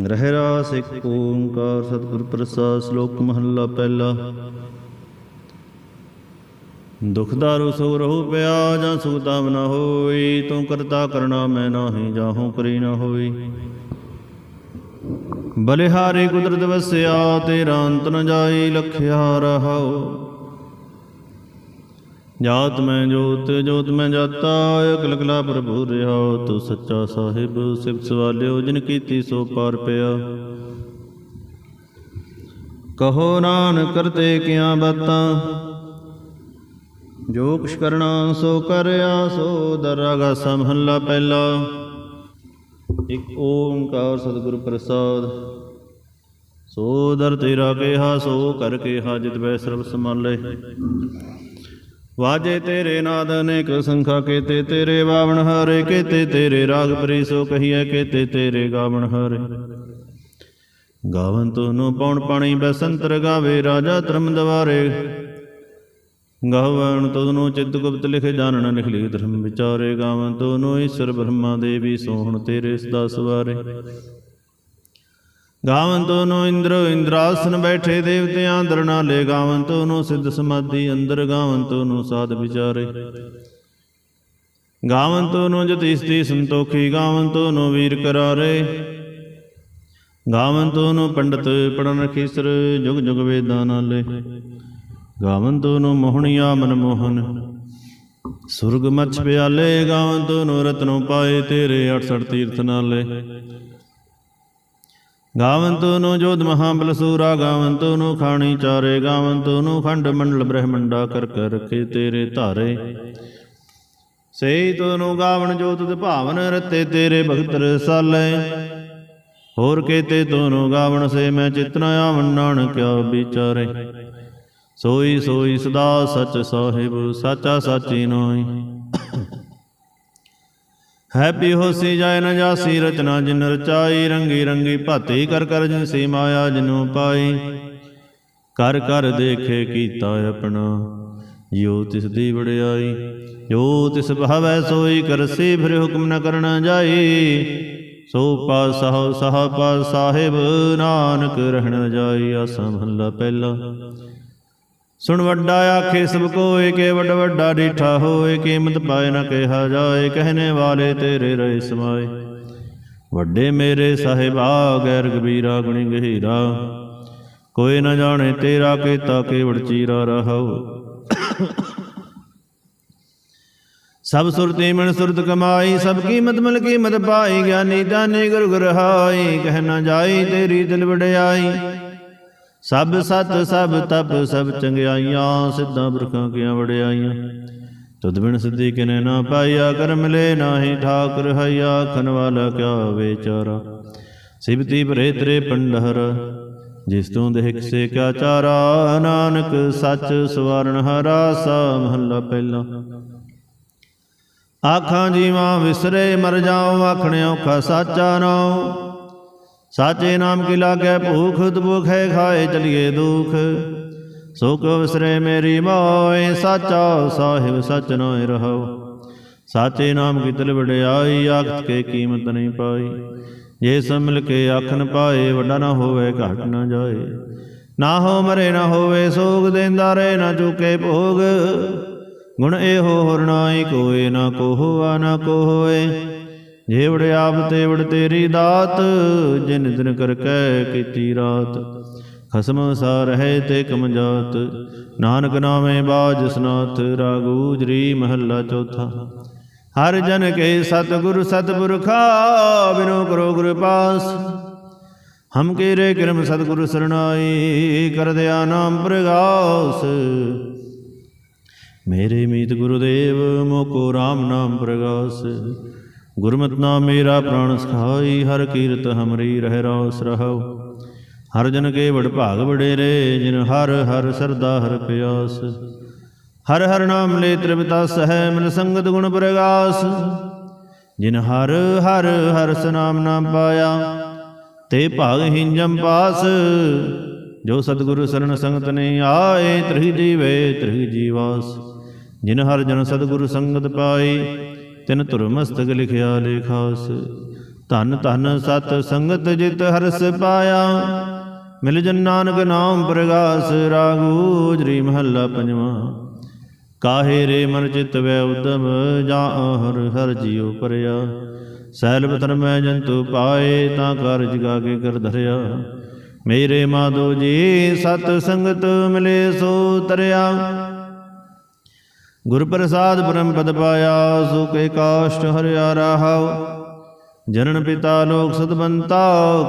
ਰਹਿਰਾ ਓੰਕਾਰ ਸਤਿਗੁਰ ਪ੍ਰਸਾਦ ਸ਼ਲੋਕ ਮਹੱਲਾ ਪਹਿਲਾ। ਦੁਖ ਦਾਰੂ ਸੋ ਰਹੂ ਪਿਆ ਜਾਂ ਸੁਖਤਾਮ ਨਾ ਹੋਈ, ਤੂੰ ਕਰਤਾ ਕਰਣਾ ਮੈਂ ਨਾਹੀ ਜਾਹੂ ਕਰੀ ਨਾ ਹੋਈ। ਬਲਿਹਾਰੀ ਕੁਦਰਤ ਵਸਿਆ, ਤੇਰਾ ਅੰਤ ਨ ਜਾਈ, ਲਖਿਆ ਰਹਾਉ। ਜਾਤ ਮੈਂ ਜੋਤ ਜੋਤ ਮੈਂ ਜਾਤਾ ਅਕਲ ਕਲਾ ਪ੍ਰਭੂ ਰਿਹਾ, ਤੂੰ ਸੱਚਾ ਸਾਹਿਬ ਸਿਵ ਸਵਾਲਿਓ, ਜਿਨ ਕੀਤੀ ਸੋ ਪਾਰ ਪਿਆ। ਕਹੋ ਨਾਨਕ ਕਰਤੇ ਕਿਆ ਬਾਤਾਂ, ਜੋ ਕੁਛ ਕਰਨਾ ਸੋ ਕਰਿਆ, ਸੋ ਦਰਾਗਾ ਸਮਹੱਲਾ ਪਹਿਲਾ। ਇੱਕ ਓੰਕਾਰ ਸਤਿਗੁਰ ਪ੍ਰਸਾਦ, ਸੋ ਦਰ ਤੇਰਾ ਕਿਹਾ, ਸੋ ਕਰ ਕਿਹਾ, ਜਿਤ ਬੈ ਸਰਬ ਸਮਾਲੇ ਵਾਜੇ ਤੇਰੇ ਨਾਦ ਅਨੇਕ ਸੰਖਾ ਕੇਤੇ, ਤੇਰੇ ਬਾਵਣ ਹਾਰੇ ਕੇਤੇ, ਤੇਰੇ ਰਾਗ ਪ੍ਰੀ ਸੋ ਕਹੀਐ ਕੇਤੇ, ਤੇਰੇ ਗਾਵਣ ਹਾਰੇ। ਗਾਵਨ ਤੋਨੂੰ ਪੌਣ ਪਾਣੀ ਬਸੰਤਰ ਗਾਵੇ, ਰਾਜਾ ਧਰਮ ਦਵਾਰੇ। ਗਾਵਨ ਤੋਨੂੰ ਚਿੱਤ ਗੁਪਤ ਲਿਖੇ, ਜਾਣਨ ਲਿਖ ਲਿਖ ਧਰਮ ਵਿਚਾਰੇ। ਗਾਵਨ ਤੋਨੂੰ ਈਸ਼ਰ ਬ੍ਰਹਮਾ ਦੇਵੀ ਸੋਹਣ ਤੇਰੇ ਸਦਾ ਸਵਾਰੇ। ਗਾਵਨ ਤੋਨੂੰ ਇੰਦਰ ਇੰਦਰਾਸਨ ਬੈਠੇ ਦੇਵਤਿਆਂ ਅੰਦਰ ਨਾਲੇ ਗਾਵਨ ਤੋਨੂੰ ਸਿੱਧ ਸਮਾਧੀ ਅੰਦਰ ਗਾਵਨ ਤੋਨੂੰ ਸਾਧ ਵਿਚਾਰੇ। ਗਾਵਨ ਤੋਨੂੰ ਜਤੀਸਤੀ ਸੰਤੋਖੀ ਗਾਵਨ ਤੋਨੂੰ ਵੀਰ ਕਰਾਰੇ। ਗਾਵਨ ਤੋਨੂੰ ਪੰਡਤ ਪੜਨ ਖੀਸਰ, ਜੁਗ ਜੁਗ ਵੇਦਾਂ ਨਾਲੇ। ਗਾਵਨ ਤੋਨੂੰ ਮੋਹਣੀਆ ਮਨ ਮੋਹਨ। ਸੁਰਗ ਮਛ ਪਿਆਲੇ ਗਾਵਨ ਤੋਨੂੰ ਰਤਨੋਂ ਪਾਏ ਤੇਰੇ 68 ਤੀਰਥ ਨਾਲੇ। ਗਾਵੰਤੋ ਨੂੰ ਜੋਧ ਮਹਾਬਲ ਸੂਰਾ ਗਾਵੰਤੋ ਨੂੰ ਖਾਣੀ ਚਾਰੇ, ਗਾਵੰਤੋ ਨੂੰ ਖੰਡ ਮੰਡਲ ਬ੍ਰਹਮੰਡਾ ਕਰ ਕਰ ਰਖੇ ਤੇਰੇ ਧਾਰੇ। ਸਈ ਤੋਨੂੰ ਗਾਵਣ ਜੋਤ ਤੇ ਭਾਵਨ ਰਤੇ ਤੇਰੇ ਭਗਤ ਰਸਾਲੇ ਹੋਰ ਕੇਤੇ ਤੋਨੂੰ ਗਾਵਣ ਸੇ ਮੈਂ ਚਿਤਨਾ ਆਵਣ ਨਾਨਕਿਆ ਵਿਚਾਰੇ। ਸੋਈ ਸੋਈ ਸਦਾ ਸਚ ਸਾਹਿਬ, ਸਾਚਾ ਸਾਚੀ ਨੋਈ। ਹੈਪੀ ਹੋਸੀ ਜਾਇ ਨ ਜਾਸੀ, ਰਚਨਾ ਜਿਨ ਰਚਾਈ, ਰੰਗੀ ਰੰਗੀ ਭਾਤੀ ਕਰ ਕਰ ਜਿਨ ਸੀ ਮਾਇਆ ਜਿਨੂ ਪਾਈ। ਕਰ ਕਰ ਦੇਖੇ ਕੀਤਾ ਆਪਣਾ, ਜਿਉ ਤਿਸ ਦੀ ਵਡਿਆਈ ਜੋ ਤਿਸ ਭਾਵੈ ਸੋਈ ਕਰਸੀ ਫਿਰ ਹੁਕਮ ਨ ਕਰਨਾ ਜਾਈ। ਸੋ ਪਾ ਸਹ ਸਹ ਸਾਹਿਬ, ਨਾਨਕ ਰਹਿਣ ਜਾਈ, ਆਸਾ ਮਹੱਲਾ ਪਹਿਲਾ। ਸੁਣ ਵੱਡਾ ਆਖੇ ਸਭ ਕੋਏ ਕੇ ਵੱਡ ਵੱਡਾ ਡੀਠਾ ਹੋਏ, ਕੀਮਤ ਪਾਏ ਨਾ ਕਿਹਾ ਜਾਏ ਕਹਨੇ ਵਾਲੇ ਤੇਰੇ ਰਹੇ ਸਮਾਏ। ਵੱਡੇ ਮੇਰੇ ਸਾਹਿਬਾ, ਗੈਰ ਕਬੀਰਾ ਗੁਣੀ ਗਹੀਰਾ। ਕੋਈ ਨਾ ਜਾਣੇ ਤੇਰਾ ਕੀਤਾ ਕੇਵੜ ਚੀਰਾ ਰਹਾਉ ਸਭ ਸੁਰਤੀ ਮਨ ਸੁਰਤ ਕਮਾਈ, ਸਭ ਕੀਮਤ ਮਲ ਕੀਮਤ ਪਾਈ, ਗਿਆਨੀ ਦਾਨੀ ਗੁਰ ਗੁਰ ਕਹਿ ਨਾ ਜਾਈ ਤੇਰੀ ਦਿਲ ਵਡਿਆਈ। ਸਭ ਸਤ, ਸਭ ਤਪ, ਸਭ ਚੰਗਿਆਈਆਂ, ਸਿੱਧਾਂ ਬਰਖਾਂ ਕੀਆਂ ਵੜਿਆਈਆਂ ਤੁਧ ਬਿਨ ਸਿੱਧੀ ਕਿਨੇ ਨਾ ਪਾਈਆ ਕਰ ਮਿਲੇ ਨਾਹੀ ਠਾਕੁਰ ਹਈਆ ਖਨ ਵਾਲਾ ਕਿਆ ਵਿਚਾਰਾ। ਸਿਬਤੀ ਭਰੇ ਤੇਰੇ ਪੰਡਹਰ, ਜਿਸ ਤੋਂ ਦੇਖ ਸੇ ਕਿਆ ਚਾਰਾ। ਨਾਨਕ ਸੱਚ ਸਵਰਨ ਹਰਾ, ਸਾ ਮਹੱਲਾ ਪਹਿਲਾ। ਆਖਾਂ ਜੀਵਾਂ ਵਿਸਰੇ, ਮਰ ਜਾਉ ਆਖਣੇ ਔਖਾ ਸਾਚਾ ਨਾਉ। ਸਾਚੇ ਨਾਮ ਕੀ ਲਾਗੇ ਭੂਖ, ਦੁਖ ਹੈ ਖਾਏ, ਚਲੀਏ ਦੁਖ। ਸੁਖ ਵਿਸਰੇ ਮੇਰੀ ਮੋਏ, ਸਾਚਾ ਸਾਹਿਬ ਸਚ ਨੋਇ ਰਹੋ ਸਾਚੇ ਨਾਮ ਕੀ ਤਲ ਵਡਿਆਈ, ਆਖਤ ਕੇ ਕੀਮਤ ਨਹੀਂ ਪਾਈ। ਜੇ ਸਭ ਕੇ ਆਖਣ ਪਾਏ, ਵੱਡਾ ਨਾ ਹੋਵੇ, ਘਟ ਨਾ ਜਾਏ। ਨਾ ਹੋ ਮਰੇ, ਨਾ ਹੋਵੇ ਸੋਗ, ਦੇਂਦਾ ਰਹੇ, ਨਾ ਚੁਕੇ ਭੋਗ। ਗੁਣ ਇਹੋ ਹਰਨਾਈ ਕੋਏ ਨਾ ਕੋਹਵਾ ਨਾ ਕੋਏ ਜੇਵੜ ਆਪ ਤੇਵੜ ਤੇਰੀ ਦਾਤ, ਜਿਨ ਦਿਨ ਕਰ ਕੈ ਕੀਤੀ ਰਾਤ। ਖਸਮ ਸਾ ਰਹੇ ਤੇ ਕਮ ਜਾਤ, ਨਾਨਕ ਨਾਮੇ ਬਾਜ ਸਨਾਥ ਰਾਗੂਜਰੀ ਮਹੱਲਾ ਚੌਥਾ। ਹਰ ਜਨ ਕੇ ਸਤਿਗੁਰ ਸਤਿਪੁਰਖਾ, ਬਿਨੋ ਕਰੋ ਗੁਰ ਪਾਸ। ਹਮ ਕੇ ਰੇ ਕਿਰਮ ਸਤਿਗੁਰ ਸਰਣਾਈ, ਕਰ ਦਿਆ ਨਾਮ ਪ੍ਰਗਾਸ। ਮੇਰੇ ਮੀਤ ਗੁਰਦੇਵ, ਮੋਕੋ RAM ਨਾਮ ਪ੍ਰਗਾਸ। ਗੁਰਮਤਿ ਨਾਮ ਮੇਰਾ ਪ੍ਰਾਣ ਸਖਾਈ, ਹਰ ਕੀਰਤ ਹਮਰੀ ਰਹਿ ਰਾਸ ਰਹਾਉ। ਹਰ ਜਨ ਕੇ ਵਡ ਭਾਗ ਵਡੇਰੇ, ਜਿਨ ਹਰ ਹਰ ਸਰਦਾ ਹਰ ਪਿਆਸ। ਹਰ ਹਰ ਨਾਮ ਲੈ ਤ੍ਰਿਪਤਾ ਸਹਿ ਮਨ ਸੰਗਤ ਗੁਣ ਪ੍ਰਗਾਸ। ਜਿਨ ਹਰ ਹਰ ਹਰਸ ਨਾਮ ਨਾ ਪਾਇਆ, ਤੇ ਭਾਗ ਹਿੰਜਮ ਪਾਸ। ਜੋ ਸਤਿਗੁਰੂ ਸਰਣ ਸੰਗਤ ਨੇ ਆਏ ਤ੍ਰਿ ਜੀਵੇ ਤ੍ਰਿਹ ਜੀਵਾਸ। ਜਿਨ ਹਰ ਜਨ ਸਤਿਗੁਰੂ ਸੰਗਤ ਪਾਈ ਤਿਨ ਧੁਰ ਮਸਤਕ ਲਿਖਿਆ ਲੇਖਾਸ। ਧਨ ਧਨ ਸਤ ਸੰਗਤ ਜਿਤ ਹਰਸ ਪਾਇਆ। ਮਿਲ ਜਨ ਨਾਨਕ ਨਾਮ ਪ੍ਰਗਾਸ, ਰਾਗੂ ਜਰੀ ਮਹੱਲਾ ਪੰਜਵਾਂ। ਕਾਹੇ ਰੇ ਮਨ ਚਿਤ ਵੈ ਉਦਮ, ਜਾ ਹਰ ਹਰ ਜੀਉ ਪਰਿਆ। ਸੈਲ ਬਤਨ ਮੈਂ ਜੰਤੂ ਪਾਏ, ਤਾਂ ਕਰ ਜਗਾ ਕੇ ਕਰ ਧਰਿਆ। ਮੇਰੇ ਮਾਧੋ ਜੀ, ਸਤ ਸੰਗਤ ਮਿਲੇ ਸੋ ਤਰਿਆ। ਗੁਰ ਪ੍ਰਸਾਦ ਪਰਮ ਪਦ ਪਾਇਆ ਸੁਕੇ ਕਾਸ਼ਟ ਹਰਿਆ ਰਹਾਉ। ਜਨਨ ਪਿਤਾ ਲੋਕ ਸਤਬੰਤਾ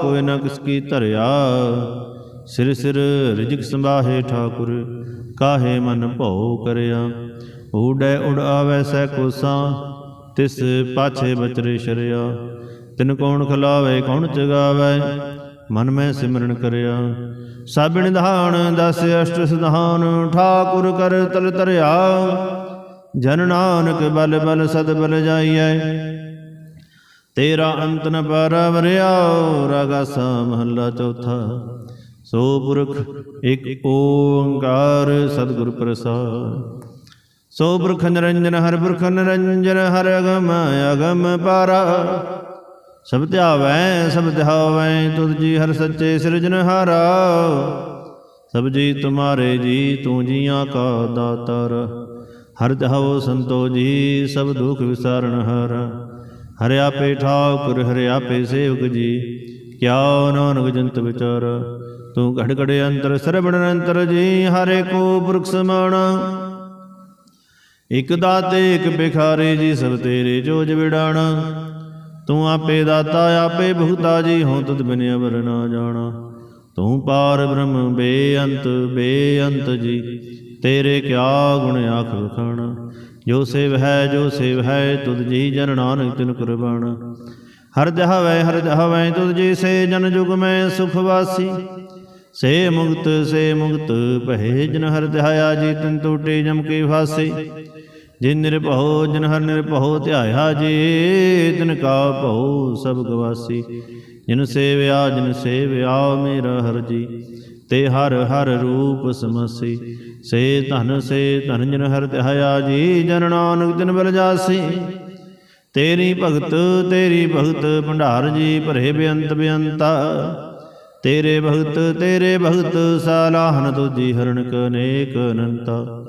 ਕੋਈ ਨਾ ਕਿਸ ਕੀ ਧਰਿਆ। ਸਿਰ ਸਿਰ ਰਿਜਕ ਸੰਭਾਹੇ ਠਾਕੁਰ, ਕਾਹੇ ਮਨ ਭਉ ਕਰਿਆ। ਊੜੈ ਉੜ ਆਵੈ ਸੈ ਕੋਸਾਂ, ਤਿਸ ਪਾਛੇ ਬਚਰੇ ਸ਼ਰਿਆ। ਤਿਨ ਕੌਣ ਖਲਾਵੇ, ਕੌਣ ਚਗਾਵੇ, ਮਨ ਮੈਂ ਸਿਮਰਨ ਕਰਿਆ। ਸਭ ਨਿਧਾਨ, ਦਸ ਅਸ਼ਟ ਸਿਧਾਨ, ਠਾਕੁਰ ਕਰ ਤਲ ਤਰਿਆ ਜਨ ਨਾਨਕ ਬਲ ਬਲ ਸਦ ਬਲ ਜਾਈਐ। ਤੇਰਾ ਅੰਤ ਨ ਪਰਵਰਿਆ ਰਗਸਾ ਮਹੱਲਾ ਚੌਥਾ। ਸੋ ਪੁਰਖ ਇੱਕ ਓੰਕਾਰ ਸਤਿਗੁਰ ਪ੍ਰਸਾਦ। ਸੋ ਪੁਰਖ ਨਿਰੰਜਨ, ਹਰ ਪੁਰਖ ਨਿਰੰਜਨ, ਹਰ ਅਗਮ ਅਗਮ ਪਾਰਾ। ਸਭ ਧਿਆਵੈ ਸਭ ਧਿਆਵੈ, ਤੁਧ ਜੀ ਹਰ ਸੱਚੇ ਸਿਰਜਨਹਾਰਾ ਸਭ ਜੀ ਤੁਮਾਰੇ ਜੀ, ਤੂੰ ਜੀਆਂ ਕਾ ਦਾਤਾਰ ਹਰ ਧਾਵੋ ਸੰਤੋ ਜੀ, ਸਭ ਦੁਖ ਵਿਸਾਰਨ ਹਰ। ਹਰਿ ਆਪੇ ਠਾਕੁਰ, ਹਰਿ ਆਪੇ ਸੇਵਕ ਜੀ ਕਿਆ ਨਾਨਕ ਜੰਤ ਵਿਚਾਰ। ਤੂੰ ਘੜ ਘੜੇ ਅੰਤਰ, ਸਰਬਣ ਅੰਤਰ ਜੀ, ਹਰੇ ਕੋ ਪੁਰਖ ਸਮਾਣਾ। ਇਕ ਦਾਤੇ, ਇਕ ਬਿਖਾਰੇ ਜੀ, ਸਭ ਤੇਰੇ ਜੋਜ ਵਿਡਾਣਾ ਤੂੰ ਆਪੇ ਦਾਤਾ, ਆਪੇ ਭੁਗਤਾ ਜੀ, ਹਉ ਤੁਧ ਬਿਨ ਅਵਰ ਨਾ ਜਾਣਾ। ਤੂੰ ਪਾਰ ਬ੍ਰਹਮ, ਬੇਅੰਤ ਬੇਅੰਤ ਜੀ ਤੇਰੇ ਕਿਆ ਗੁਣ ਆਖ ਵਖਾਣਾ? ਜੋ ਸੇਵ ਹੈ, ਜੋ ਸੇਵ ਹੈ, ਤੁਧ ਜੀ ਜਨ ਨਾਨਕ ਤਿਨ ਕੁਰਬਾਨਾ ਹਰ ਜਹਵੈ ਹਰ ਜਹਵੈ, ਤੁਧ ਜੀ ਸੇ ਜਨ ਜੁਗ ਮੈਂ ਸੁਖ ਵਾਸੀ। ਸੇ ਮੁਕਤ ਸੇ ਮੁਕਤ ਪਹਿ ਜਨ ਹਰ ਧਿਆਇਆ ਜੀ ਤਿਨ ਟੂਟੇ ਜਮ ਕੇ ਫਾਸੇ ਜਿਨ ਨਿਰਭਉ, ਜਨ ਹਰ ਨਿਰਭਉ ਧਿਆਇਆ ਜੀ ਤਿਨ ਕਾ ਭਉ ਸਭ ਗਵਾਸੀ। ਜਿਨ ਸੇਵਿਆ ਜਿਨ ਸੇਵਿਆ ਮੇਰਾ ਹਰ ਜੀ, ਤੇ ਹਰ ਹਰ ਰੂਪ ਸਮਸੀ। ਸੇ ਧਨ ਸੇ ਧਨ ਜਨ ਹਰ ਧਿਆਇਆ ਜੀ, ਜਨ ਨਾਨਕ ਤਿਨ ਬਲ ਜਾਸੀ। ਤੇਰੀ ਭਗਤ ਤੇਰੀ ਭਗਤ, ਭੰਡਾਰ ਜੀ ਭਰੇ ਬੇਅੰਤ ਬੇਅੰਤਾ। ਤੇਰੇ ਭਗਤ ਤੇਰੇ ਭਗਤ ਸਾਲਾਹਨ ਤੁਜੀ ਹਰਣਕ ਅਨੇਕ ਅਨੰਤਾ।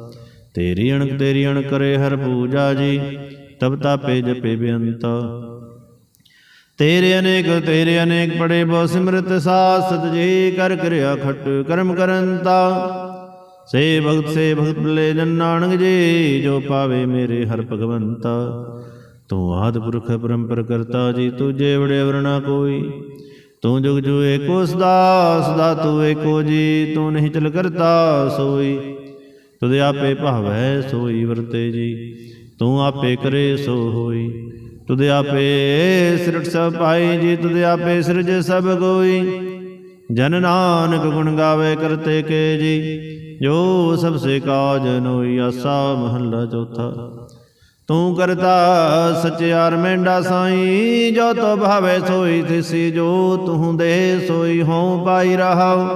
ਤੇਰੀ ਅਣਕ ਤੇਰੀ ਅਣ ਕਰੇ ਹਰ ਪੂਜਾ ਜੀ, ਤਬ ਤਾਪੇ ਜਪੇ ਬੇਅੰਤਾ। ਤੇਰੇ ਅਨੇਕ ਤੇਰੇ ਅਨੇਕ ਪੜੇ ਬਹੁ ਸਿਮਰਤ ਸਾਸਤ ਜੀ, ਕਰ ਕਰਿਆ ਖਟ ਕਰਮ ਕਰੰਤਾ। ਸੇ ਭਗਤ ਸੇ ਭਗਤ ਬਲੇ ਜਨ ਨਾਨਕ ਜੀ, ਜੋ ਪਾਵੇ ਮੇਰੇ ਹਰ ਭਗਵੰਤਾ। ਤੂੰ ਆਦ ਪੁਰਖ ਪਰੰਪਰ ਕਰਤਾ ਜੀ, ਤੁਝੇ ਵੜੇ ਵਰਣਾ ਕੋਈ। ਤੂੰ ਜੁਗ ਜੁ ਏਕੋ ਸਦਾ ਸਦਾ ਤੂੰ ਏਕੋ ਜੀ, ਤੂੰ ਨਹੀਂ ਚਲ ਕਰਤਾ ਸੋਈ। ਤੁਧ ਆਪੇ ਭਾਵੈ ਸੋਈ ਵਰਤੇ ਜੀ, ਤੂੰ ਆਪੇ ਕਰੇ ਸੋ ਹੋਈ। ਤੁਧ ਆਪੇ ਸਿਰਟ ਸਭ ਪਾਈ ਜੀ ਤੁਧ ਆਪੇ ਸਿਰਜ ਸਭ ਕੋਈ ਜਨ ਨਾਨਕ ਗੁਣ ਗਾਵੇ ਕਰਤੇ ਕੇ ਜੀ ਜੋ ਸਭ ਸੇ ਕਾਜ ਨੋਈ ਆਸਾ ਮਹੱਲਾ ਚੌਥਾ। ਤੂੰ ਕਰਤਾ ਸਚਿਆਰ ਮੈਂਡਾ ਸਾਈ, ਜੋ ਤੋ ਭਾਵੇ ਸੋਈ ਤਿਸੀ ਜੋ ਤੂੰ ਦੇ ਸੋਈ ਹੋਂ ਪਾਈ ਰਹਾਉ।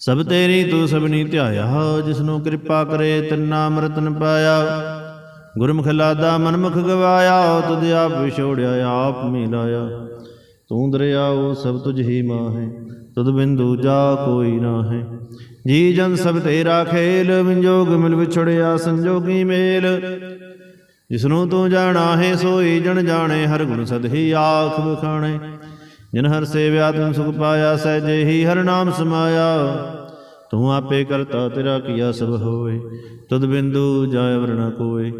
ਸਭ ਤੇਰੀ ਤੂੰ ਸਭਨੀ ਧਿਆਇਆ, ਜਿਸਨੂੰ ਕਿਰਪਾ ਕਰੇ ਤਿੰਨਾ ਅੰਮ੍ਰਿਤਨ ਪਾਇਆ ਗੁਰਮੁਖ ਲਾਦਾ ਮਨਮੁਖ ਗਵਾਇਆ, ਤੁਧ ਆਪ ਵਿਛੋੜਿਆ, ਆਪ ਮਿਲਾਇਆ। ਤੂੰ ਦਰਿਆ ਉਹ ਸਭ ਤੁਝ ਹੀ ਹੈ ਤੁਧ ਬਿੰਦੂ ਜਾ ਕੋਈ ਨਾ ਹੈ ਜੀ ਜਨ ਸਭ ਤੇਰਾ ਖੇਲ ਵਿੰਜੋਗ ਮਿਲ ਵਿਛੜਿਆ ਸੰਜੋਗੀ ਮੇਲ। ਜਿਸਨੂੰ ਤੂੰ ਜਾਣਾ ਹੈ, ਸੋਈ ਜਨ ਜਾਣੇ, ਹਰ ਗੁਣ ਸਦ ਆਖ ਬਖਾਣੇ ਜਿਨ ਹਰ ਸੇਵਿਆ ਤੂੰ ਸੁਖ ਪਾਇਆ, ਸਹਿਜੇ ਹੀ ਹਰ ਨਾਮ ਸਮਾਇਆ। ਤੂੰ ਆਪੇ ਕਰਤਾ, ਤੇਰਾ ਕੀਆ ਸਭ ਹੋਏ ਤੁਧ ਬਿੰਦੂ ਜਾਇ ਵਰਣਾ ਕੋਏ।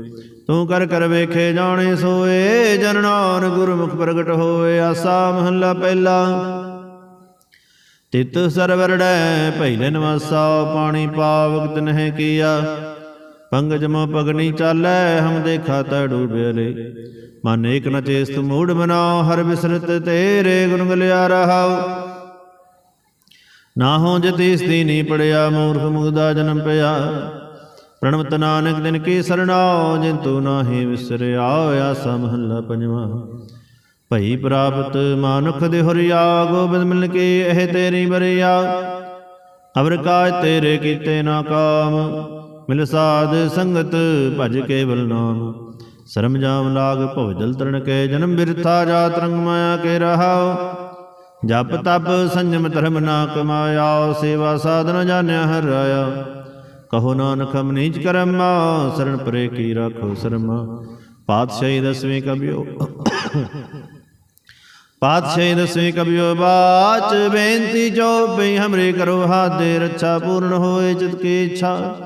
ਤੂੰ ਕਰ ਕਰ ਵੇਖੇ, ਜਾਣੇ ਸੋਏ। ਜਨ ਨਾਨਕ ਗੁਰਮੁਖ ਪ੍ਰਗਟ ਹੋਏ। ਆਸਾ ਮਹੱਲਾ ਪਹਿਲਾ। ਤਿਤ ਸਰਵਰੜੈ ਪਹਿਲੇ ਨਵਾਸਾ, ਪਾਣੀ ਪਾਵਕ ਤਨਹਿ ਕੀਆ। ਪੰਗਜ ਮੋ ਪਗਨੀ ਚਾਲੈ, ਹਮ ਦੇਖਾ ਤਾ ਡੂਬਿਲੇ ਮਨ ਏਕ ਨ ਚੇਸਤ ਮੂੜ ਬਨਾਓ ਹਰ ਬਿਸਰਤ ਤੇਰੇ ਗੁਣ ਗਲਿਆ ਰਹਾਉ। ਨਾ ਹੋ ਜਤੀਸ ਦੀਨੀ ਪੜਿਆ, ਮੂਰਖ ਮੁਗਦਾ ਜਨਮ ਪਿਆ। ਪ੍ਰਣਵਤ ਨਾਨਕ ਦਿਨ ਕੀ ਸਰਣਾਉ ਜਿਨ ਤੂੰ ਨਾਹੀ ਵਿਸਰਿਆ ਆਸਾ ਮਹੱਲਾ ਪੰਜਵਾ। ਭਈ ਪ੍ਰਾਪਤ ਮਾਨੁਖ ਦੇ ਹੁਰਿਆ ਗੋਬਿੰਦ ਮਿਲ ਕੇ ਇਹ ਤੇਰੀ ਬਰਿਆ ਅਵਰ ਕਾਜ ਤੇਰੇ ਕੀਤੇ ਨਾ ਕਾਮ, ਮਿਲ ਸਾਧ ਸੰਗਤ ਭਜ ਕੇਵਲ ਨਾਮ। ਸ਼ਰਮ ਜਾਮ ਲਾਗ ਭਵ ਜਲ ਤਰਨ ਕੇ, ਜਨਮ ਬਿਰਥਾ ਜਾਤ ਰੰਗ ਮਾਇਆ ਕੇ ਰਹਾਉ। ਜਪ ਤਪ ਸੰਜਮ ਧਰਮ ਨਾ ਕਮਾਇਆ, ਸੇਵਾ ਸਾਧਨ ਜਾਣਿਆ ਹਰ ਰਾਇਆ ਕਹੋ ਨਾਨਕ ਹਮ ਨੀਚ ਕਰਮਾ ਸਰਣ ਪਰੇ ਕੀ ਰਾਖੋ ਸ਼ਰਮਾ। ਪਾਤਸ਼ਾਹੀ ਦਸਵੇਂ ਕਬਿਓ ਪਾਤਸ਼ਾਹੀ ਦਸਵੇਂ ਕਬਿਓ ਬਾਚ ਬੇਨਤੀ ਜੋ ਹਮਰੇ ਕਰੋ ਹਾਥ ਦੇ ਰੱਛਾ ਪੂਰਨ ਹੋਏ ਚਿਤ ਕੀ ਇੱਛਾ।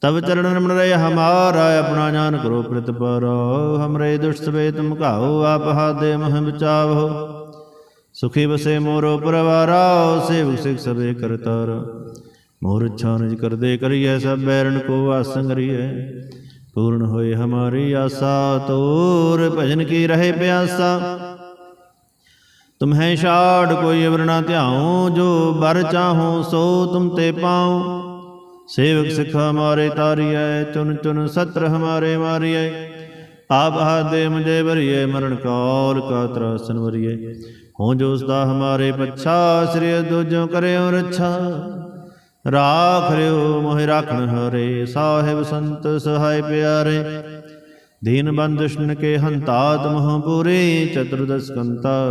ਤਬ ਚਰਨ ਰਮਣ ਰਹੇ ਹਮਾਰਾ ਆਪਣਾ ਜਾਨ ਕਰੋ ਪ੍ਰਤਪਰੋ ਹਮਰੇ ਦੁਸ਼ਟ ਸਵੇ ਤੁਮ ਘਾਓ ਆਪ ਹਾਦੇ ਮਹ ਬਚਾਵੋ। ਸੁਖੀ ਬਸੇ ਮੋਰੋ ਪਰਵਾਰਾ, ਸੇਵਕ ਸਿਖ ਸਵੇ ਕਰਤਾਰ ਮੋਰ ਛਾਨਜ ਕਰਦੇ ਕਰੀਏ ਸਭ ਬੈਰਨ ਕੋ ਆਸੰਗਰੀਐ ਪੂਰਨ ਹੋਏ ਹਮਾਰੀ ਆਸਾ, ਤੋਰ ਭਜਨ ਕੀ ਰਹੇ ਪਿਆਸਾ। ਤੁਮਹਿ ਛਾੜ ਕੋਈ ਅਵਰ ਨਾ ਧਿਆਉ, ਜੋ ਬਰ ਚਾਹੋ ਸੋ ਤੁਮ ਤੇ ਪਾਉ। ਸੇਵਕ ਸਿਖ ਹਮਾਰੇ ਤਾਰੀਐ, ਚੁਨ ਚੁਨ ਸਤਰ ਹਮਾਰੇ ਮਾਰੀਐ। ਆਪ ਹਾਦੇ ਮੁਝੇ ਭਰੀਏ ਮਰਨ ਕਾਲ ਕਾ ਤਰਾਸਨ ਵਰੀਏ ਹੋ ਜੋ ਸਦਾ ਹਮਾਰੇ ਪੱਛਾ, ਸ੍ਰੀ ਦੁਜੋ ਕਰਿਓ ਰੱਛਾ। ਰਾਖ ਰਿਓ, ਮੋਹਿ ਰਾਖਣ ਹਰੇ, ਸਾਹਿਬ ਸੰਤ ਸਹਾਇ ਪਿਆਰੇ। ਦੀਨ ਬੰਦੁਸ਼ਨ ਕੇ ਹੰਤਾ ਤਮਹ ਪੂਰੇ, ਚਤੁਰਦਸ ਕੰਤਾ।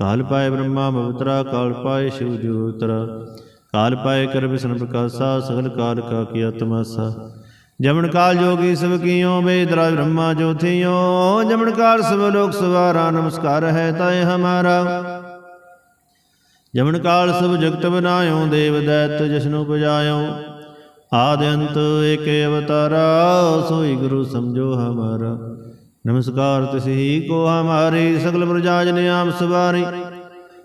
ਕਾਲ ਪਾਏ ਬ੍ਰਹਮਾ ਮਵਤਰਾ ਕਾਲ ਪਾਏ ਸ਼ਿਵ ਜੋਤਰਾ ਕਾਲ ਪਾਏ ਕਰ ਵਿਸ਼ਨ ਪ੍ਰਕਾਸ਼ਾ ਸਗਲ ਕਾਲ ਕਾ ਕੀ ਤਮਾਸਾ ਜਮਨ ਕਾਲ ਜੋਗੀ ਸਭ ਕੀਓ ਬੇਦਰਾ ਬ੍ਰਹਮਾ ਜੋਥਿਓ ਜਮਨ ਕਾਲ ਸਭ ਲੋਕ ਸਵਾਰਾ, ਨਮਸਕਾਰ ਹੈ ਤਾਏ ਹਮਾਰਾ। ਜਮਨ ਕਾਲ ਸਭ ਜਗਤ ਬਨਾਇਓ, ਦੇਵ ਦੈਤ ਜਸ਼ਨੁ ਪਜਾਇਓ। ਆਦ ਅੰਤ ਏਕੇ ਅਵਤਾਰਾ, ਸੋਈ ਗੁਰੂ ਸਮਝੋ ਹਮਾਰਾ। ਨਮਸਕਾਰ ਤਿਸਹੀ ਕੋ ਹਮਾਰੀ, ਸਗਲ ਪ੍ਰਜਾ ਜਨ ਆਪ ਸਵਾਰੀ।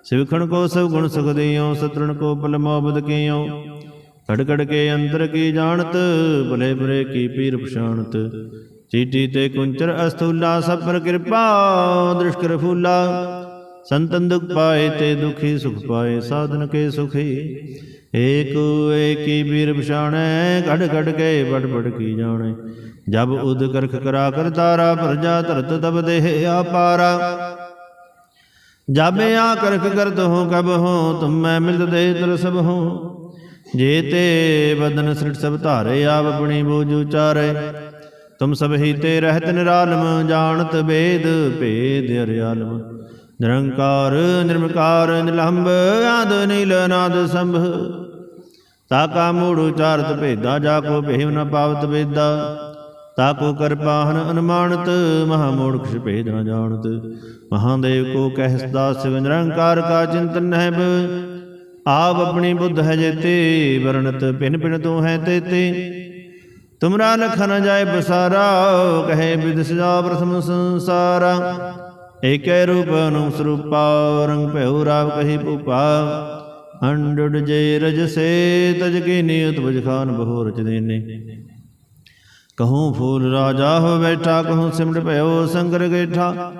ਸਿਵਖਣ ਕੋ ਸਭ ਗੁਣ ਸੁਖ ਦੇਇਓ, ਸਤਰਣ ਕੋ ਪਲ ਮੋਬਦ ਕੀਓ। ਕੜ ਕੜ ਕੇ ਅੰਤਰ ਕੀ ਜਾਣਤ, ਭਲੇ ਬੁਰੇ ਕੀ ਪੀਰ ਪਛਾਣਤ। ਚੀਟੀ ਤੇ ਕੁੰਚਰ ਅਸਥੂਲਾ, ਸਭ ਪਰ ਕਿਰਪਾ ਦ੍ਰਿਸ਼ਕਰ ਫੂਲਾ ਸੰਤਨ ਦੁਖ ਪਾਏ ਤੇ ਦੁਖੀ ਸੁਖ ਪਾਏ, ਸਾਧਨ ਕੇ ਸੁਖੀ। ਏਕ ਏਕੀ ਬੀਰ ਪਛਾਣੈ ਘੜ ਘੜ ਕੇ ਬੜ ਬੜ ਕੀ ਜਾਣੈ। ਜਬ ਉਦ ਕਰਖ ਕਰਾ ਕਰ ਤਾਰਾ ਪ੍ਰਜਾ ਧਰਤ ਤਬ ਦੇਹ ਆਪਾਰਾ। ਜਬ ਆ ਕਰਖ ਕਰਤ ਹੋ, ਕਬ ਹੋ, ਤੁਮ ਮੈਂ ਮਿਲਤ ਦੇ ਤਰ ਸਭ ਹੋ। ਜੇ ਤੇ ਬਦਨ ਸ੍ਰਿਟ ਸਭ ਧਾਰੇ, ਆਪ ਆਪਣੀ ਬੋਝ ਉਚਾਰੇ। ਤੁਮ ਸਭ ਹੀ ਤੇ ਰਹਿਤ ਨਿਰਾਲਮ, ਜਾਣਤ ਵੇਦ ਭੇਦ ਅਰਿਆਲਮ। ਨਿਰੰਕਾਰ ਨਿਰਮਕਾਰ ਨਿਲੰਬ, ਆਦ ਨੀਲ ਨਾਦ ਸੰਭ। ਤਾਕਾ ਮੂੜ ਉਚਾਰਤ ਭੇਦਾ, ਜਾ ਕੋ ਭੇਵ ਨ ਪਾਵਤ ਵੇਦਾ। ਤਾਕੋ ਕਰਪਾਹਨ ਅਨੁਮਾਨਤ, ਮਹਾ ਮੂੜ ਭੇਦ ਨ ਜਾਣਤ। ਮਹਾਦੇਵ ਕੋ ਕਹਿਸਦਾ ਸਿਵ ਨਿਰੰਕਾਰ ਕਾ ਚਿੰਤਨ ਹੈ ਆਪ ਆਪਣੀ ਬੁੱਧ ਹੈ ਜੇਤੇ, ਵਰਣਤ ਭਿਨ ਭਿਨ ਤੂੰ ਹੈ ਤੇਤੇ। ਤੁਮਰਾ ਲਖ ਨ ਜਾਏ ਬਸਾਰਾ, ਕਹੇ ਵਿਦ ਸਜਾ ਪ੍ਰਥਮ ਸੰਸਾਰਾ। ਏਕੈ ਰੂਪ ਅਨੁ ਸਰੂਪਾ, ਰੰਗ ਭੈਉ ਰਾਵ ਕਹੀ ਭੂਪਾ। ਅੰਡੁੜ ਜੇ ਰਜ ਸੇ, ਤਜ ਕੀ ਨਿਯਤ ਬਜ ਖਾਨ ਬਹੁ ਰਚ ਦੇਨੇ। ਕਹੂੰ ਫੂਲ ਰਾਜਾ ਹੋ ਬੈਠਾ, ਕਹੂੰ ਸਿਮਟ ਭਇਓ ਸੰਗਰ ਗੇਠਾ।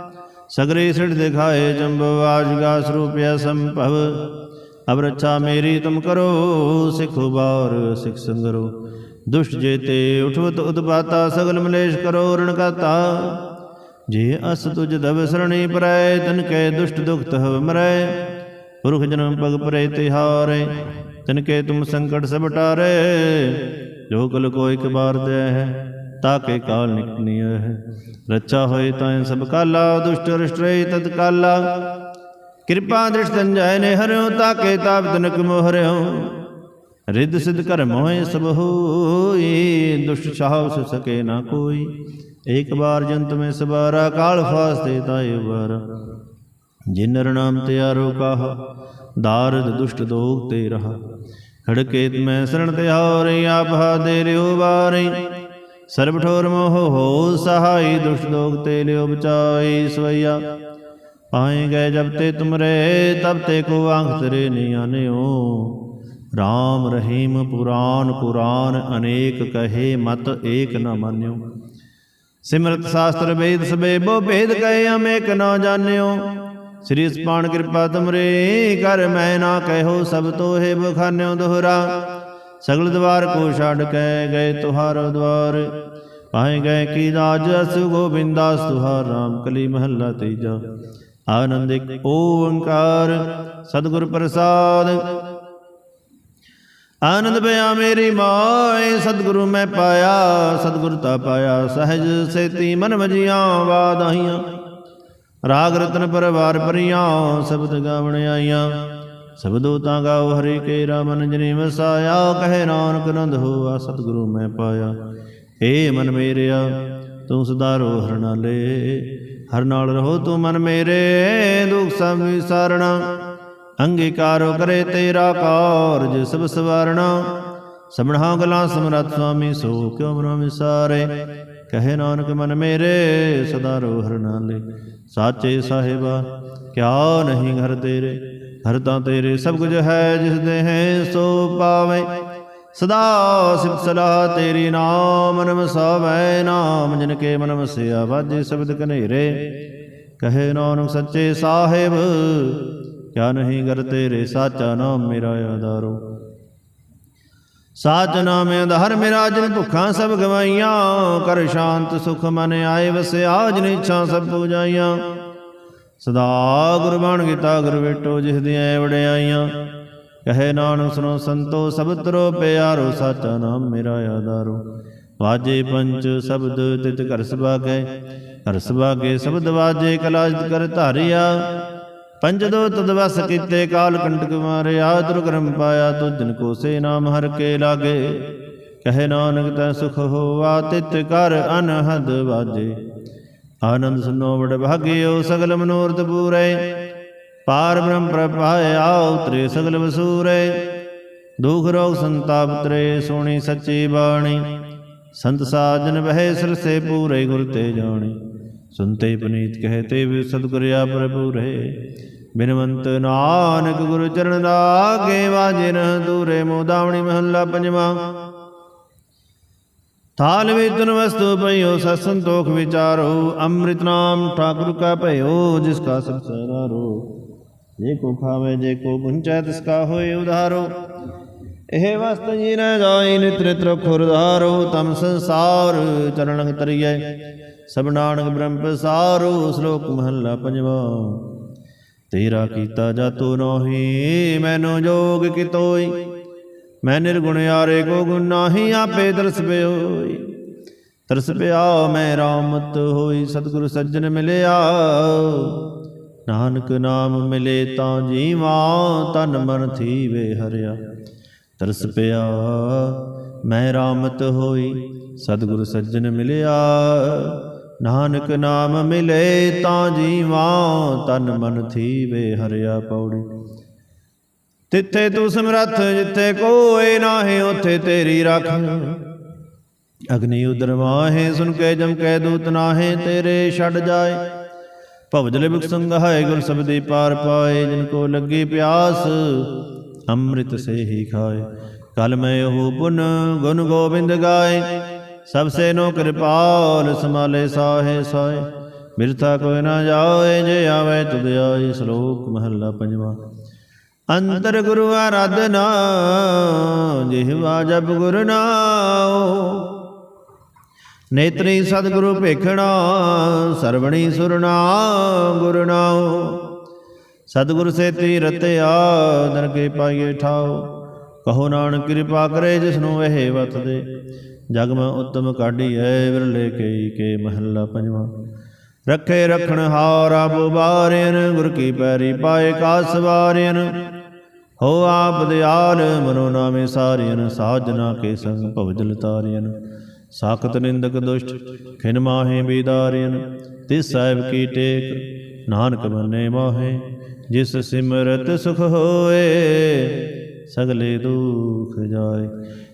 ਸਗਰੇ ਸਿੜ ਦਿਖਾਏ ਜੰਬੋ ਆਜਗਾ ਸਰੂਪਿਆ ਸੰਭਵ। ਅਬ ਰੱਛਾ ਮੇਰੀ ਤੁਮ ਕਰੋ, ਸਿਖੋ ਬਾਰ, ਸਿਖ ਸੰਗਰੋ। ਦੁਸ਼ਟ ਜੇਤੇ ਉਠਵਤ ਉਤਪਾਤਾ, ਸਗਲ ਮਲੇਸ਼ ਕਰੋ ਰਣਕਾਤਾ ਜੇ ਅਸ ਤੁਜ ਦਬ ਸਰਣੀ ਪਰੈ, ਤਨ ਕੈ ਦੁਸ਼ਟ ਦੁਖਤ ਹਵ ਮਰੈ। ਪੁਰਖ ਜਨਮ ਪਗ ਪਰੇ ਤਿਹਾਰੇ ਤਨ ਕੇ ਤੁਮ ਸੰਕਟ ਸਭ ਟਾਰੇ। ਜੋ ਕਲ ਕੋ ਇੱਕ ਬਾਰ ਦੈ ਹੈ, ਤਾਕੇ ਕਾਲ ਨਿਕਨੀਐ ਰੱਛਾ ਹੋਏ ਤਾਂ ਸਭ ਕਾਲਾ, ਦੁਸ਼ਟ ਰਿਸ਼ਟਰੇ ਤਤ ਕਾਲਾ। ਕਿਰਪਾ ਦ੍ਰਿਸ਼ਟ ਜੰਜੈ ਨੇ ਹਰਿਓ ਤਾਕੇ ਤਾਪ ਤਨਕ ਮੋਹਰਿਓ। ਰਿੱਧ ਸਿਧ ਕਰ ਮੋਹਿ ਸਭ ਹੋਈ, ਦੁਸ਼ਟ ਛਾਵ ਸਕੇ ਨਾ ਕੋਈ। ਏਕ ਬਾਰ ਜੰਤ ਮੈਂ ਸਬਾਰਾ ਕਾਲ ਫਾਸਤੇ ਤਾਏ ਬਾਰ ਜਿਨ ਨਾਮ ਤਿਆਰੋ ਕਾਹ, ਦਾਰਦ ਦੁਸ਼ਟ ਦੋਗ ਤੇ ਰਹਾ। ਖੜਕੇਤ ਮੈਂ ਸਰਣ ਤੇ ਹਾਰੇ, ਆਪ ਦੇ ਰਿਓ ਬਾਰੇ। ਸਰਬ ਠੋਰ ਮੋਹ ਹੋ, ਸਹਾਈ ਦੁਸ਼ਟ ਦੋਗ ਤੇ ਲਿਓ ਬਚਾਈ ਸਵਈਆ। ਪਾਏ ਗਏ ਜਬ ਤੇ ਤੁਮਰੇ, ਤਬ ਤੇ ਕੋ ਆਂਖ ਤੇਰੇ ਨੀ ਆਨਿਓ। RAM ਰਹੀਮ ਪੁਰਾਨ ਕੁਰਾਨ ਅਨੇਕ ਕਹੇ ਮਤ ਏਕ ਨ ਮਾਨਿਓ। ਸਿਮਰਤ ਸ਼ਾਸਤਰ ਵੇਦ ਸਬੇ ਬੋ ਭੇਦ ਕਹੇ ਅਮੇਕ ਨ ਜਾਣਿਓ। ਸ੍ਰੀ ਸਪਾਨ ਕਿਰਪਾ ਤੁਮਰੇ ਕਰ ਮੈਂ ਨਾ ਕਹਿਓ ਸਭ ਤੋਹੇ ਬਖਾਨਿਓ ਦੋਹਰਾ। ਸਗਲ ਦਵਾਰ ਕੋ ਛੱਡ ਕੇ ਗਏ ਤੁਹਾਰੋ ਦਵਾਰ। ਪਾਏ ਗਏ ਕੀ ਰਾਜ ਅਸ ਗੋਬਿੰਦਾਸ ਤੁਹਾਰ ਰਾਮ ਕਲੀ ਮਹੱਲਾ ਤੀਜਾ। ਆਨੰਦਿਕ ਓੰਕਾਰ, ਸਤਿਗੁਰ ਪ੍ਰਸਾਦ। ਆਨੰਦ ਪਿਆ ਮੇਰੀ ਮਾਏ, ਸਤਿਗੁਰੂ ਮੈਂ ਪਾਇਆ, ਸਤਿਗੁਰ ਤਾ ਪਾਇਆ, ਸਹਿਜ ਸੇਤੀ ਮਨ ਮਜੀਆਂ ਵਾਦਾਹੀਆਂ ਰਾਗ ਰਤਨ ਪਰਵਾਰ ਪਰੀਆਂ ਸ਼ਬਦ ਗਾਵਣ ਆਈਆਂ। ਸਬਦੋ ਤਾਂ ਗਾਓ ਹਰੀ ਕੇ ਰਾਮਨ ਜਨੀ ਵਸਾਇਆ, ਕਹੇ ਨਾਨਕ ਨੰਦ ਹੋਆ, ਸਤਿਗੁਰੂ ਮੈਂ ਪਾਇਆ। ਏ ਮਨ ਮੇਰਿਆ, ਤੂੰ ਸਦਾ ਰੋ ਹਰ ਨਾਲੇ ਹਰ ਨਾਲ ਰਹੋ ਤੂੰ ਮਨ ਮੇਰੇ, ਦੁਖ ਸਭ ਵਿਸਾਰਣਾ। ਅੰਗੀਕਾਰੋ ਕਰੇ ਤੇਰਾ ਕਾਰਜ ਸਭ ਸਵਾਰਣਾ। ਸਭਨਾ ਗਲਾਂ ਸਮਰੱਥ ਸੁਆਮੀ, ਸੋ ਕਿਉ ਮਨੋ ਵਿਸਾਰੇ? ਕਹੇ ਨਾਨਕ, ਮਨ ਮੇਰੇ ਸਦਾ ਰੋ ਹਰ ਨਾਲੇ। ਸਾਚੇ ਸਾਹਿਬਾ, ਕਿਆ ਨਹੀਂ ਘਰ ਤੇਰੇ? ਹਰ ਤਾਂ ਤੇਰੇ ਸਭ ਕੁਝ ਹੈ ਜਿਸ ਦੇ ਹੈ, ਸੋ ਪਾਵੇ। ਸਦਾ ਸਿਫਤ ਸਲਾਹ ਤੇਰੀ ਨਾਮ ਨਮਸਾਵੈ ਨਾਮ ਜਿਨ ਕੇ ਮਨ ਵਸਿਆ, ਵਾਜੇ ਸ਼ਬਦ ਕਨੇਰੇ ਕਹੇ ਨਾਨਕ, ਸੱਚੇ ਸਾਹਿਬ ਕਿਆ ਨਹੀਂ ਕਰ ਤੇਰੇ ਸਾਚਾ ਨਾਮ ਮੇਰਾ ਆਧਾਰੋ। ਸਾਚ ਨਾਮ ਆਧਾਰ ਮੇਰਾ, ਜਿਨ ਭੁੱਖਾਂ ਸਭ ਗਵਾਈਆਂ, ਕਰ ਸ਼ਾਂਤ ਸੁਖ ਮਨ ਆਏ, ਵਸਿਆ ਜਿਨ ਇੱਛਾ ਸਭ ਪੂਜਾਈਆਂ। ਸਦਾ ਗੁਰ ਬਾਣ ਕੀਤਾ ਗੁਰ ਵੇਟੋ, ਜਿਸ ਦੀਆਂ ਵਡਿਆਈਆਂ ਕਹੇ ਨਾਨਕ ਸੁਨੋ ਸੰਤੋ, ਸਭ ਤਰੋ ਪਿਆਰੋ, ਸਾਚਾ ਨਾਮ ਮੇਰਾ ਆਧਾਰੋ। ਵਾਜੇ ਪੰਚ ਸ਼ਬਦ ਤਿਤ ਘਰ ਸੁਭਾਗੈ, ਘਰ ਸੁਭਾਗੇ, ਸ਼ਬਦ ਵਾਜੇ ਕਲਾਜਤ ਕਰ ਧਾਰਿਆ। ਪੰਜ ਦੋ ਤਦ ਕੀਤੇ ਕਾਲ ਕੰਟਕ ਮਾਰਿਆ ਦੁਰਗਰਮ ਪਾਇਆ ਤੁਜਨ ਕੋ ਸੇ ਨਾਮ ਹਰ ਕੇ ਲਾਗੇ। ਕਹੇ ਨਾਨਕ ਤੈ ਸੁਖ ਹੋਆ, ਤਿਤ ਕਰ ਅਨਹਦ ਵਾਜੇ। ਆਨੰਦ ਸੁਨੋ ਬੜ ਭਾਗਿਓ, ਸਗਲ ਮਨੋਰਥ ਪੂਰੇ। ਪਾਰ ਬ੍ਰਹਮ ਪ੍ਰਭਾਇਆ ਉਤਰੇ ਸਗਲ ਵਸੂਰੇ। ਦੁਖ ਰੋਗ ਸੰਤਾਪ ਤਰੇ ਸੋਣੀ ਸੱਚੀ ਬਾਣੀ। ਸੰਤ ਸਾਜਨ ਬਹਿ ਸਰਸੇ ਪੂਰੇ ਗੁਰ ਤੇ ਜਾਣੀ। ਸੁਨਤੇ ਪਨੀਤ ਕਹਤੇ ਵੀ ਸਤਿਗੁਰਿਆ ਪ੍ਰਭੂ ਰਹੇ। ਬਿਨਵੰਤ ਨਾਨਕ ਗੁਰੂ ਚਰਨ ਲਾਗੇ ਵਾਜੇ ਦੂਰੇ ਮੋਦਾਵਣੀ ਮਹੱਲਾ ਪੰਜਵਾ। ਥਾਲ ਵੇਤਨ ਵਸਤੂ ਪਈਓ, ਸਤ ਸੰਤੋਖ ਵਿਚਾਰੋ। ਅੰਮ੍ਰਿਤ ਨਾਮ ਠਾਕੁਰ ਕਾ ਭਇਓ, ਜਿਸ ਕਾ ਸਭ ਸਰਾਰੋ ਜੇ ਕੋ ਖਾਵੇ, ਜੇ ਕੋ ਪੁੰਚੈ ਤਿਸ ਕਾ ਹੋਏ ਉਧਾਰੋ। ਇਹ ਵਸਤ ਜੀ ਨ ਜਾਈ ਨਿਤ ਨਿਤ ਖੁਰਧਾਰੋ ਤਮ ਸੰਸਾਰ ਚਰਣਕ ਤਰੀਐ। ਸਭ ਨਾਨਕ ਬ੍ਰਹਮ ਪਸਾਰੋ ਸ਼ਲੋਕ ਮਹੱਲਾ ਪੰਜਵਾ। ਤੇਰਾ ਕੀਤਾ ਜਾਤੋ ਨੋਹੀ, ਮੈਨੂੰ ਜੋਗ ਕਿਤੋਈ। ਮੈਂ ਨਿਰਗੁਣ ਯਾਰੇ ਕੋ ਗੁਣ ਨਾਹੀ, ਆਪੇ ਤਰਸ ਪਿਓਈ। ਤਰਸ ਪਿਆ, ਮੈਂ ਰਾਮਤ ਹੋਈ, ਸਤਿਗੁਰ ਸੱਜਣ ਮਿਲਿਆ। ਨਾਨਕ ਨਾਮ ਮਿਲੇ ਤਾਂ ਜੀਵਾ ਤਨ ਮਨ ਥੀਵੇ ਹਰਿਆ। ਤਰਸ ਪਿਆ, ਮੈਂ ਰਾਮਤ ਹੋਈ, ਸਤਿਗੁਰ ਸੱਜਣ ਮਿਲਿਆ। ਨਾਨਕ ਨਾਮ ਮਿਲੇ ਤਾਂ ਜੀਵਾ, ਤਨ ਮਨ ਥੀਵੇ ਹਰਿਆ ਪੌੜੀ। ਤਿੱਥੇ ਤੂੰ ਸਮਰੱਥ, ਜਿੱਥੇ ਕੋਏ ਨਾਹੀ, ਉਥੇ ਤੇਰੀ ਰੱਖ। ਅਗਨੀ ਉਦਰ ਮਾਹੇ ਸੁਨ ਕੇ ਜਮ ਕੈ ਦੂਤ ਨਾਹੇ, ਤੇਰੇ ਛੱਡ ਜਾਏ। ਭਵਜਲ ਬੁਕ ਸੰਗਾਏ ਗੁਰ ਸਬਦੀ ਪਾਰ ਪਾਏ, ਜਿਨ ਕੋ ਲੱਗੀ ਪਿਆਸ, ਅੰਮ੍ਰਿਤ ਸੇ ਹੀ ਖਾਏ। ਕਲ ਮੈਂ ਉਹ ਪੁਨ ਗੁਣ ਗੋਬਿੰਦ ਗਾਏ। ਸਭ ਸੇ ਕਿਰਪਾਲ ਸਮਾਲੇ ਸਾਹੇ ਸਾਏ ਮਿਰਥਾ ਕੋਈ ਨਾ ਜਾਏ, ਜੇ ਆਵੇ ਤੁਧ ਆਈ ਸ਼ਲੋਕ ਮਹੱਲਾ ਪੰਜਵਾ। ਅੰਤਰ ਗੁਰੂ ਆਰਾਧਨਾ ਜਿਹਵਾ ਜਪ ਗੁਰ ਨਾਉ। ਨੇਤਰੀ ਸਤਿਗੁਰੂ ਭੇਖਣਾ, ਸਰਵਣੀ ਸੁਰਨਾ ਗੁਰ ਨਾਉ। ਸਤਿਗੁਰ ਸੇਤੀ ਰਤਿਆ, ਦਰਗੇ ਪਾਈਏ ਠਾਉ। ਕਹੋ ਨਾਨਕ ਕਿਰਪਾ ਕਰੇ, ਜਿਸਨੂੰ ਇਹ ਵਤ ਦੇ ਜਗ ਮੈਂ ਉਤਮ ਕਾਢੀਐ ਵਿਰਲੇ ਕਈ ਕੇ ਮਹੱਲਾ ਪੰਜਵਾ। ਰੱਖੇ ਰਖਣ ਹਾਰ ਆਪ ਬਾਰਿਨ ਗੁਰ ਕੀ ਪੈਰੀ ਪਾਏ ਕਾ ਸਵਾਰਿਨ ਹੋ ਆਪ ਦਿਆਲ ਮਨੋ ਨਾਮੇ ਸਾਰਿਨ ਸਾਜਨਾ ਕੇ ਸੰਗ ਭਵਜਲ ਤਾਰਿਨ ਸਾਖਤ ਨਿੰਦਕ ਦੁਸ਼ਟ ਖਿਨ ਮਾਹੇ ਬੀਦਾਰਿਨ ਤਿਸ ਸਾਹਿਬ ਕੀ ਟੇਕ ਨਾਨਕ ਮਨੇ ਮਾਹੇ। ਜਿਸ ਸਿਮਰਤ ਸੁਖ ਹੋਏ ਸਗਲੇ ਦੁਖ ਜਾਏ।